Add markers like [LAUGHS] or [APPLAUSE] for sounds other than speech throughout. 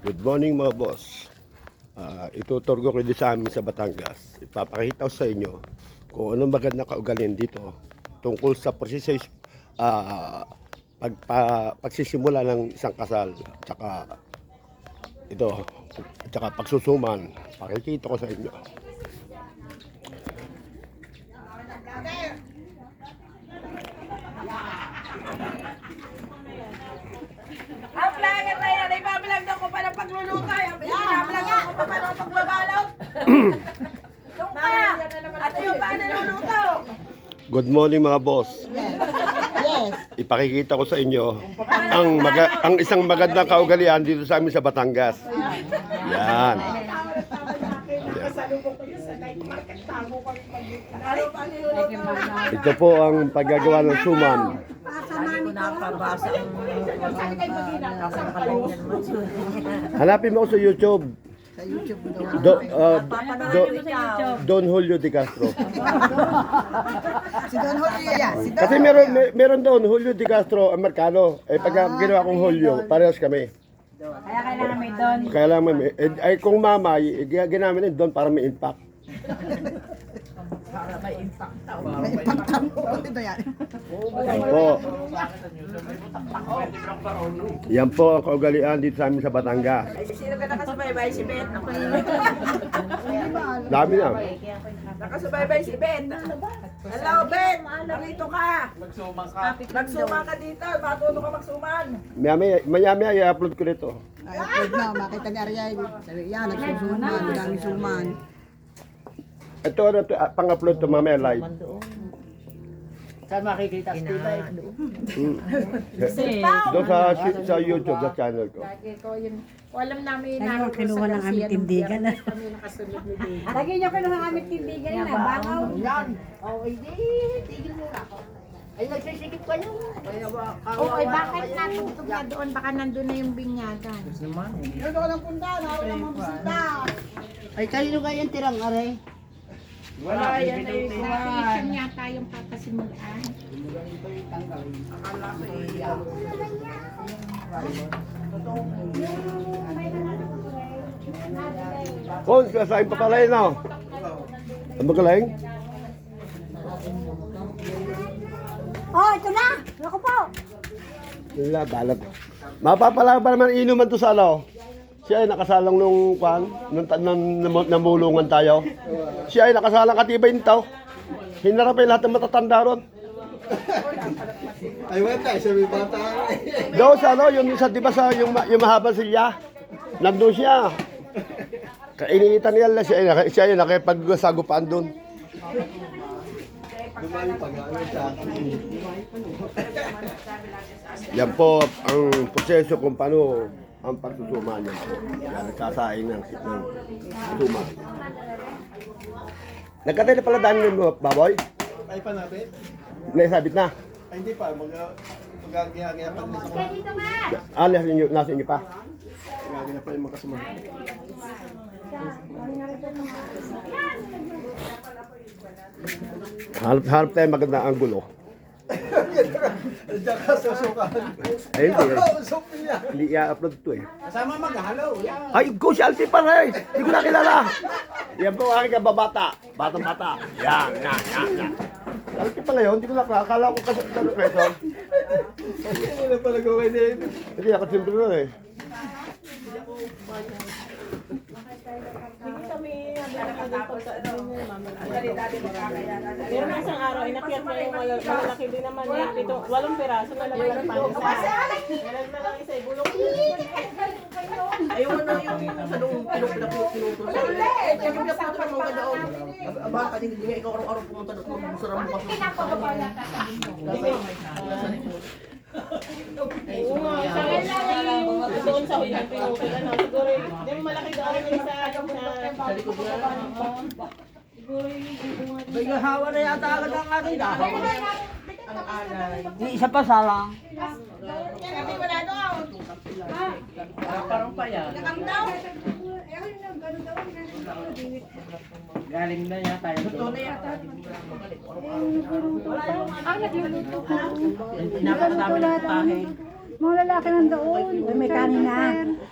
Good morning mga boss. Ah, ituturgo ko din sa amin sa Batangas. Ipapakita ko sa inyo kung anong magandang kaugalian dito tungkol sa proseso ah, pagpa, pagsisimula ng isang kasal tsaka ito tsaka pagsusuman. Pakikita ko sa inyo. Ang vlogger na yan, ay babalag ako pa ng pagluluto. Pa ng pagbabalot. Yung pa, at yung pa naluluto. Good morning mga boss. Yes. Ipakikita ko sa inyo ang maga- ang isang magandang kaugalian dito sa amin sa Batangas. Yan. Ito po ang paggagawa ng suman. Hanapin mo ako sa YouTube. YouTube daw. Do, uh, do. Don Julio de Castro. Si Don Julio yan. Si Don Kasi meron may- meron doon Julio de Castro Americano. Eh pag ginawa kong Julio, parehas kami. Kaya kailangan may doon. Kaya lang may, eh, ay kung mama, eh, ginamit din doon para may impact. [LAUGHS] May ipagtang Ito yan. Yan po. Yan po ang kaugalian dito sa amin sa Batangas. Sino ka nakasubaybay? Si Bet. Ako yun. [LAUGHS] Dami na. Nakasubaybay si Bet. Hello, Bet. Narito ka. Magsuman ka. Magsuman ka dito. Matulong ka magsuman. Maya maya, maya, maya i-upload ko nito. Ay, upload na. Makita ni Ariay. Sabi, yan, nagsusuman. Ang dami suman. Ito ano to, ah, pang-upload to mamaya live. Saan makikita si Tibay? Hmm. Doon sa, sa YouTube, sa channel ko. Lagi ko yun. Alam namin Lagi na ko kinuha ng aming tindigan. Kami nakasunod ni Dave. Lagi niyo kinuha ng aming tindigan na bangaw. Yan. Oh, hindi. Tigil muna ako. Ay, nagsisikip ka ba, Oo, ay bakit natutog na doon? Baka nandun na yung binyagan. Ito ko ng punta. Naroon ng mga bisita. Ay, kanino kayo yung tirang aray? Wala yan ay Station yata yung papasimulaan. Kung kasain pa pala yun, oh. Ang magaling? Oh, ito na! Ako po! Wala, balat. Mapapala pa naman inuman to sa ano. Siya ay nakasalang nung kwan, nung, nung, nung namulungan tayo. Siya ay nakasalang katibay nito. Hinarap ay lahat ng matatanda ron. Ay, wala, isa may bata. Doon sa ano, yung isa, di ba sa yung, yung mahabang silya? Nandun siya. Kainitan niya lang siya, ay- siya ay nakipagsagupan doon. Ano. Yan po ang proseso kung paano ang pagsusuma niyan po. Yan, nagsasaing ng, ng suma. Nagkatay na pala dami ng mga baboy? Ay pa natin? Naisabit na. Ay, hindi pa. Mag, magagaya pa nila sa Ah, nasa inyo, nasa inyo pa. Magagaya pa yung mga kasama. Hanap, hanap tayo maganda ang gulo. Diyan ka susukan. Ay, hindi. eh. Usok niya. Hindi i-upload to eh. Kasama maghalo. Yan. Ay, go si Alfie pa rin. Hindi ko nakilala. Yan po ang aking kababata. Batang bata. Yan, yan, yan, yan. Alfie pala yun. Hindi ko nakilala. Akala ko kasi sa Quezon. Hindi na pala gawin na yun. Hindi, ako simple nun eh. Pero nang isang araw, inakyat niya yung mal- malalaki din naman niya. Pito, walong piraso na lang yung panisa. Meron na lang isa, ibulong Ayun na yung sa doon pinupilapot-pinupilapot. Ulit! Yung pinapot ng mga doon. Aba, kasi hindi nga ikaw araw-araw pumunta doon. Gusto na mo Oo nga, sa lang doon sa unang pinupil. Ano, siguro, hindi mo malaki doon yung sa sa likod na. Siguro yung Bagahawa na yata agad ang aking dahon. Ang alay. Isa pa salang. Sabi ko na doon. Parang pa yan. Galing na yata yun. Totoo na yata. Napakadami ng putahe. Mga lalaki nandoon. May kanin na.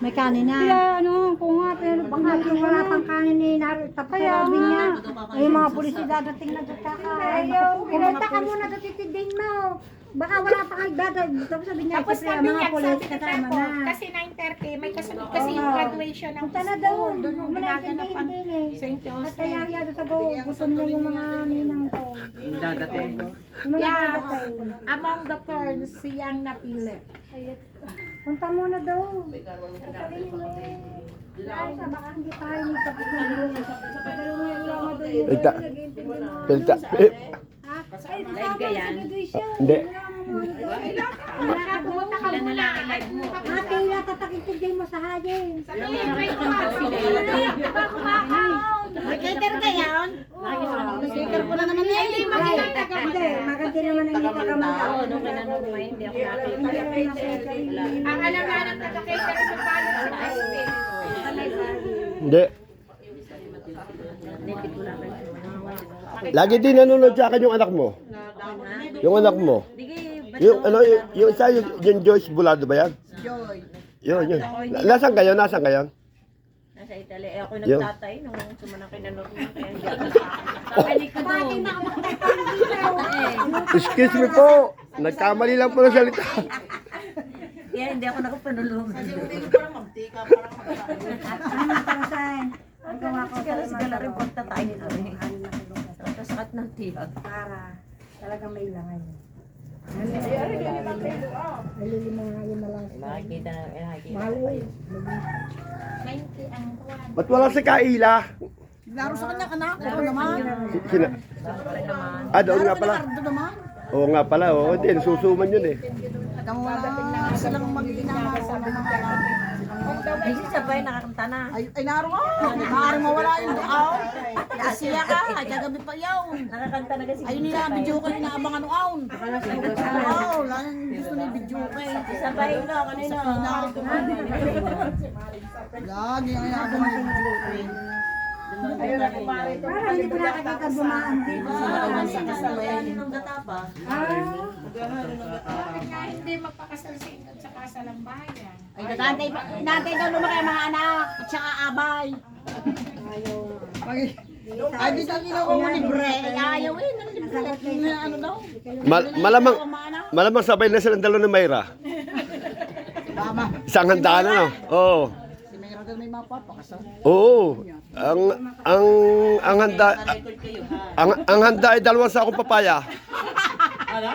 May kanin na. Kaya ano, kung nga, pero baka wala pang kanin ni Naruto, tapos sabi niya. Ay, yung mga pulis na dadating na doon kakain. Pumunta ka muna doon titiding mo. Baka wala pa kayo dadating. Tapos sabi niya, Tapos siyempre, sabi mga niya, pulis sabi ni kasama na. kasi 9.30, may kasunod kasi yung Oo. graduation ng Punta na school. doon. Yung ginaganap ang eh. St. At Joseph. kaya yado sa go, gutom na yung mga ninang ko. Dadating. Yung mga Yeah, among the ferns, siyang napili. Punta muna daw. Eh. Dahil sa baka hindi tayo ng gulo. Pagkalo mo yung lama doon yung Pinta. nag-iintindi Eh, kasama sa. Hindi. Wala ka doon. Ilan na lang i-live mo? Ate, natatakintindi mo sa hagin. May cater ka yan? Cater ko na naman yan. Hindi, ka. Hindi, maganda naman ang hindi ka mag-ako. Nung kinanong mo, hindi ako nakita. Ang alam na ng taga-cater sa palo sa Aspen. Hindi. Lagi din nanonood sa akin yung anak mo. Yung anak mo. Yung ano, yung, yung isa, yung, yung Joyce Bulado ba yan? Joy. Yun, yun. Na- Nasaan kayo? Nasaan kayo? Nasa Italy. Eh, ako Yung- nagtatay nung ako nakakita. Balik ka doon. Excuse me po. Nagkamali lang po ng salita. Kaya hindi ako saan? [LAUGHS] Ang gawa ko sa mga rin punta tayo sakit ng tiyan. Para talagang may langan. Nalilimang nga yun na lang. Nakikita na, eh, nakikita. Mahal eh. 90 ang kuwan. Ba't wala si Kaila? Laro sa kanyang anak. Ito naman. Si- Sina? Ah, doon nga pala. Ito naman. Oo nga pala. Oo, hindi. Susuman yun eh. Kamu wala silang mag-inama. Ay, si Sabay nakakanta na. Ay, ay naro ka. Maaaring mawala yung duaw. Siya ka. Ay, kagabi pa yun. Nakakanta na kasi. Ayun nila, video ka rin naabangan ng aon. Oo, lang gusto ni video ka eh. Sabay na, kanina. Lagi ang inaabangan ng video ka eh. Para hindi ko nakakita bumaan dito. Nung gata pa. Bakit nga hindi magpakasal sa inyo sa kasalang bayan? Ay, natantay, natantay daw lumaki ang mga anak. At saka abay. Ay, di tayo ginawa mo libre. Ay, ayaw eh. ng Libre. Na Ano daw? Mal- malamang, malamang sabay na silang dalawa ni Mayra. Tama. Isang handaan na, no? Oo. Si Mayra daw may mapapakasal. Oo. Ang ang ang handa ang, ang handa ay dalawang sakong papaya.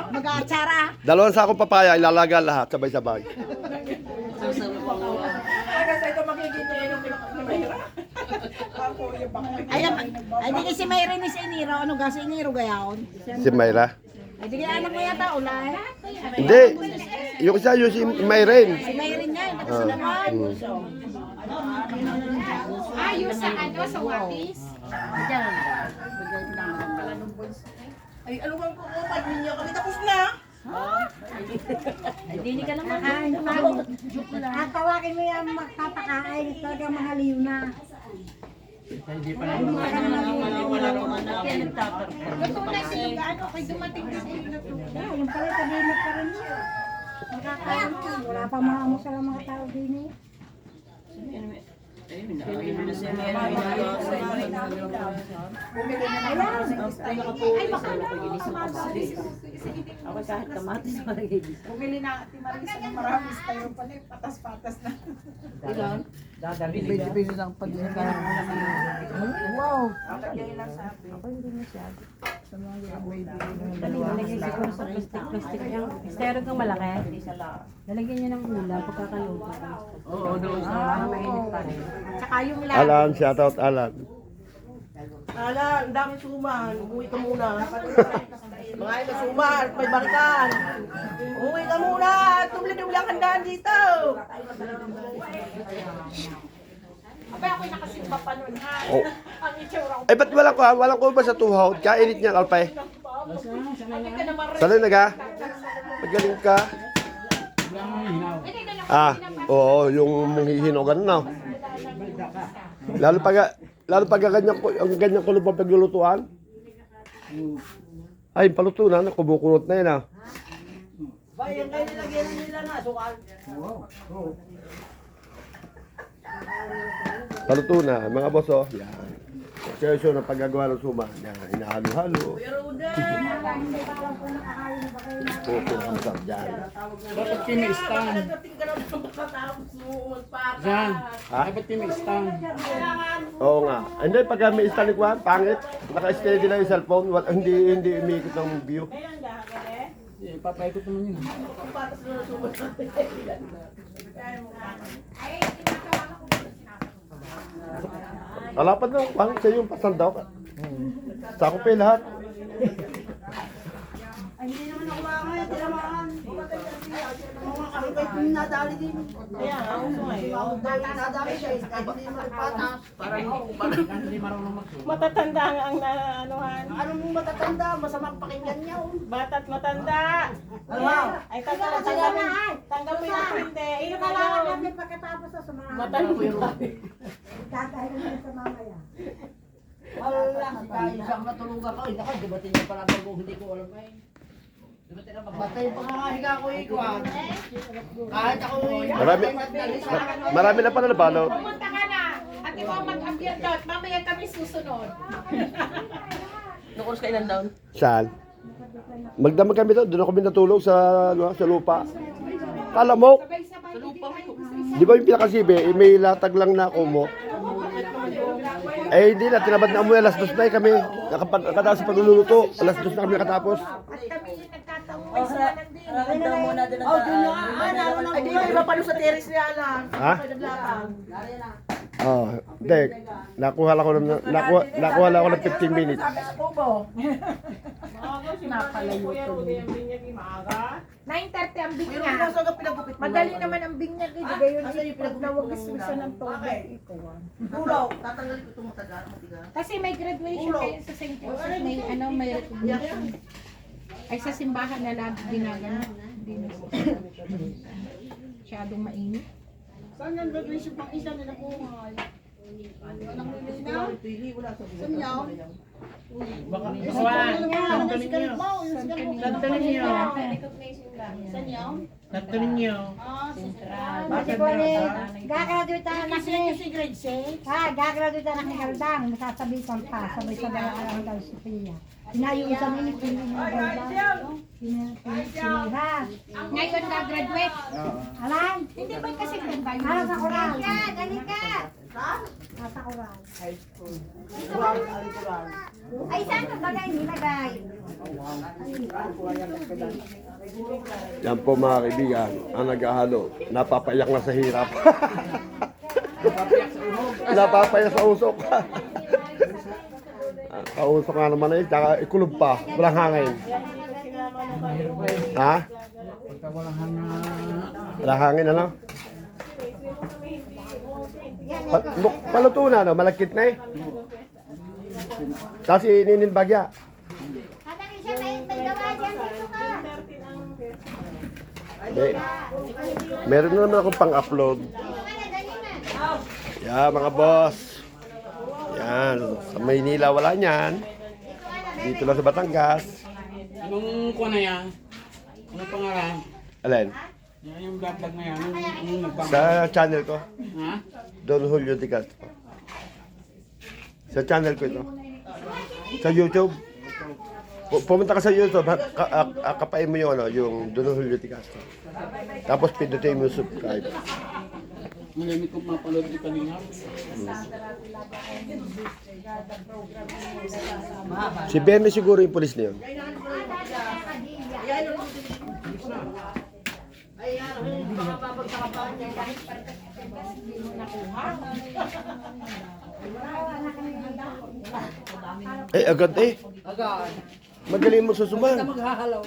Mag-aatsara. Dalawang sakong papaya ilalaga lahat sabay-sabay. Ay, ay, di si Mayra ni si Eniro. Ano ga si Eniro gayaon? Si Mayra. Ay, di anak mo yata ulay. Hindi. Yung isa yung si Mayren. Si Mayra niya, nakasunod. Ayos sa ano, sa Wapis? Ay, ano bang kukupan ninyo? Kami tapos na. Hindi ka lang. At tawagin mo yung magpapakain. Talagang mahaliw na. Hindi pa na. Katulad yung ano, kay dumating na sila na Yeah, yung pala tabihin pa rin niya. Makakain mo. Wala pa maamusal ang mga tao din eh. Ako kahit kamatis malagay dito. Bumili na ati Marisa ng maramis tayo pala. eh, Patas-patas na. Bili lang pa din. Wow. Nalagay siguro sa plastic-plastic niya. Estero kang malaki. Lalagyan niya ng ulam pagkakaluto. Oo, doon sa mainit pa rin. Tsaka yung Alan, shout out Alan. Ala, ang daming suman. Umuwi ka muna. [LAUGHS] Mga ito suman, may barikan. Umuwi ka muna. Tumli-tumli ang handaan dito. Aba, ako'y nakasimba pa nun, ha? Oh. Ang itsura ko. Eh, ba't walang, walang, walang ko ba sa tuhod? Kainit niya, Alpay. Sanay na ka? Magaling ka. Ah, oo, yung hihinugan na. Lalo pag, lalo pag ganyan, ko- ang ganyan kulog pa paglulutuan. Ay, paluto na, kumukulot na yun ah. Bayan kayo nilagyan nila na, sukal. Paluto na, mga boss, oh. Yan. Seryoso ng paggagawa ng suma. Yan, inahalo-halo. Ito, pinakamasarap dyan. Dapat na. Yan. Ha? Dapat kini-stand. Oo nga. Hindi, pag may install ko, pangit. Naka-steady lang yung cellphone. Wal, hindi, hindi umikot ng view. Eh, Papaikot naman yun. Pagpatas mo na sumot. Kalapad na, pangit sa yung pasandaw ka. Sako pa yung lahat. Ay, hindi naman ako makakaya, tinamaan. Mga kahit nadali din. Kaya nga, uso ngayon. Nadali siya, kahit hindi magpatas. Parang hindi marunong mag Matatanda nga ang naanuhan. Ano mong matatanda, masamang pakinggan niya. oh. Bata't matanda. Ano? Ay, tatanda, tanggapin. Tanggapin mo hindi. Iyo ka lang. pagkatapos sa sumahan. Matanda. [LAUGHS] Tatay na sa mamaya. Wala. Dahil siyang natulugan ko. Hindi ako, dibatin niya pala bago hindi ko alam eh. Dibatin na Batay pa nga higa ko ikuan. Kahit ako Marami, ma- marami na pala nabalot. Pumunta ka na. At ikaw mag-abyan doon. Mamaya kami susunod. [LAUGHS] Nung oras kailan down? Saan? Magdamag kami doon. Doon ako kami natulog sa, ano, sa lupa. Kala mo, Sabay-sabay. di ba yung pinakasibe, eh, may latag lang na kumo. Eh hindi na, tinabad na amoy alas dos na eh kami. Nakapag, nakataas sa pagluluto. Alas dos na kami nakatapos. At kami yung may sumanan din. daw muna din Oh, doon na. Ah, naroon Ay, di ba iba pa doon sa terrace niya lang? Ha? Oh, hindi. Nakuha lang ako ng, nakuha, nakuha lang ako ng 15 minutes. Napalayo to. 9.30 ang Pero binyag. nasa ka pinagupit mo. Madali naman ang binyag eh. Di gayon pag nawagis-wisan ng tubig. Ito ah. Pulaw, tatanggalin ko itong matagal, matigas. Kasi may graduation kayo sa St. Joseph. May ano, may recognition. Ay sa simbahan na lang ginagano. Hindi na Masyadong mainit. Saan yung graduation pang isa nila po? Pili, wala sa Saan? Baka, yung sigarilyo mo. Kanto ninyo. Saan? Kanto ninyo. Ah, Kasi ko ni, gagraduate ang anak Kasi ni. si grade 6. Ha, gagraduate ang anak ni Galdang. Pa. Sabay-sabay ang alam daw si Pia. Pinayusan ni Pia ng Galdang. Ngayon na-graduate. Alam? Hindi ba kasi ganda yun? Sa koral? dali ka. Nasa koral. Ay, saan ka bagay nilagay? Yan po mga kaibigan, ang naghahalo. Napapayak na sa hirap. Napapayak sa usok. Ah, Kausok nga naman eh, tsaka ikulog pa, walang hangin. Ha? Walang hanga. Walang hangin ano? Pa bu- paluto na, no? malakit na eh. Ininibagya. Hadang siya may meron na naman akong pang-upload. Yeah, mga boss. Yan, sa Maynila wala niyan. Dito lang sa Batangas. Anong kuha na yan? Anong pangalan? Alin? Yan yung vlog na yan. Anong, anong nagpang... Sa channel ko, Ha? Don Julio Di Castro. Sa channel ko ito. Sa YouTube. Pu- Pumunta ka sa YouTube, ha- ka, a- a- kapain mo yung ano, yung Don Julio Di Castro. Tapos pindutin mo yung subscribe. Malamig kong mapalood ni kanina. Si Bernie siguro yung pulis na yun. Eh, agad eh. Agad. Magaling mo susuman. Maghahalaw.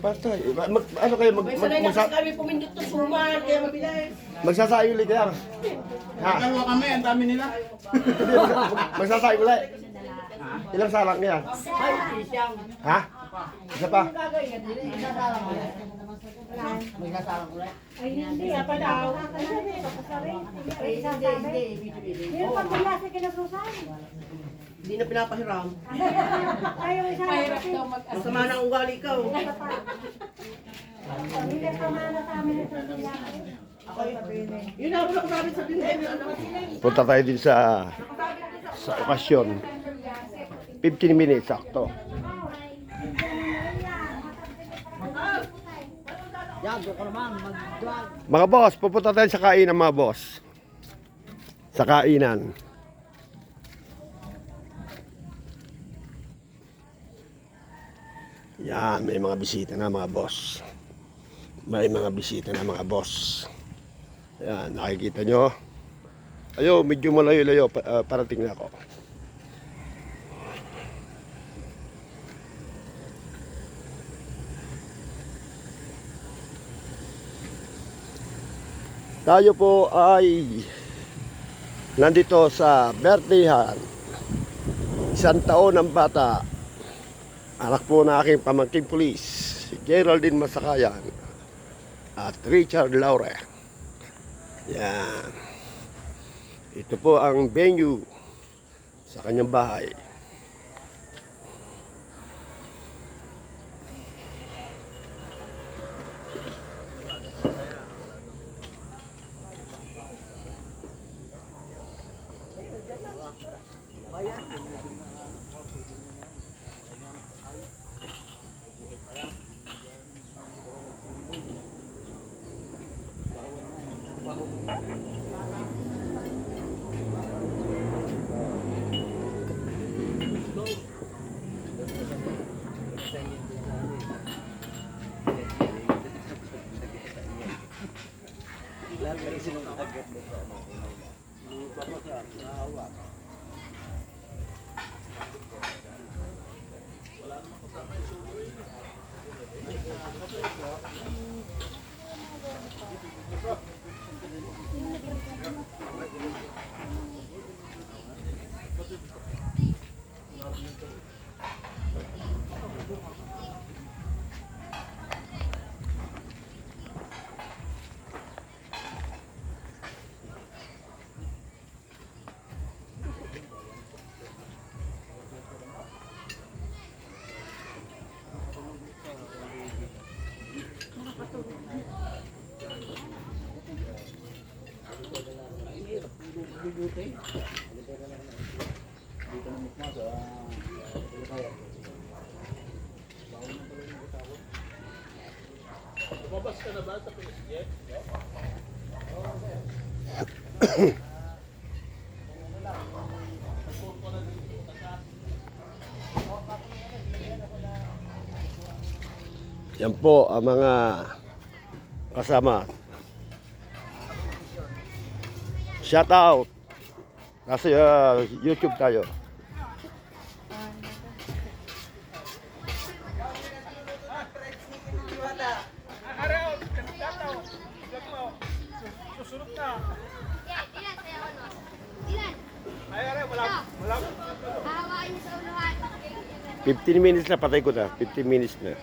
Patay. Mag, ano kayo? Mag, May mag, sanay na magsa, kami pumindot to suman, kaya mabilis. magsasayong ulit kaya. Ha? Dalawa kami, ang dami nila. Hindi, mag, mag, ulit. Ilang salang yan? Ay, siyang. Ha? Isa pa? Gagawin, hindi isasalang ko. May sasalang ko rin. Hindi pa daw. Ay, hindi, hindi, pagmula sa kinasusan. Hindi na pinapahiram. Ayaw isa. Mahirap daw mag Sama ng ugali ka. oh. Yun ako lang sabi sa. Punta tayo din sa sa okasyon. 15 minutes sakto. Doon ka naman, mag-drag. Mga boss, pupunta tayo sa kainan mga boss. Sa kainan. Yan, may mga bisita na mga boss. May mga bisita na mga boss. Yan, nakikita nyo. Ayo, medyo malayo-layo, ah, parating na ako. Tayo po ay nandito sa birthdayhan. Isang taon ng bata. Anak po na aking pamangking pulis, si Geraldine Masakayan at Richard Laure. Yan. Ito po ang venue sa kanyang bahay. Yan po ang mga kasama. Shout out. Nasa uh, YouTube tayo. Dilan, saya ano? Dilan. Ay, ay, wala. Wala. Hawain niyo sa unahan. 15 minutes na patay ko na. 15 minutes na.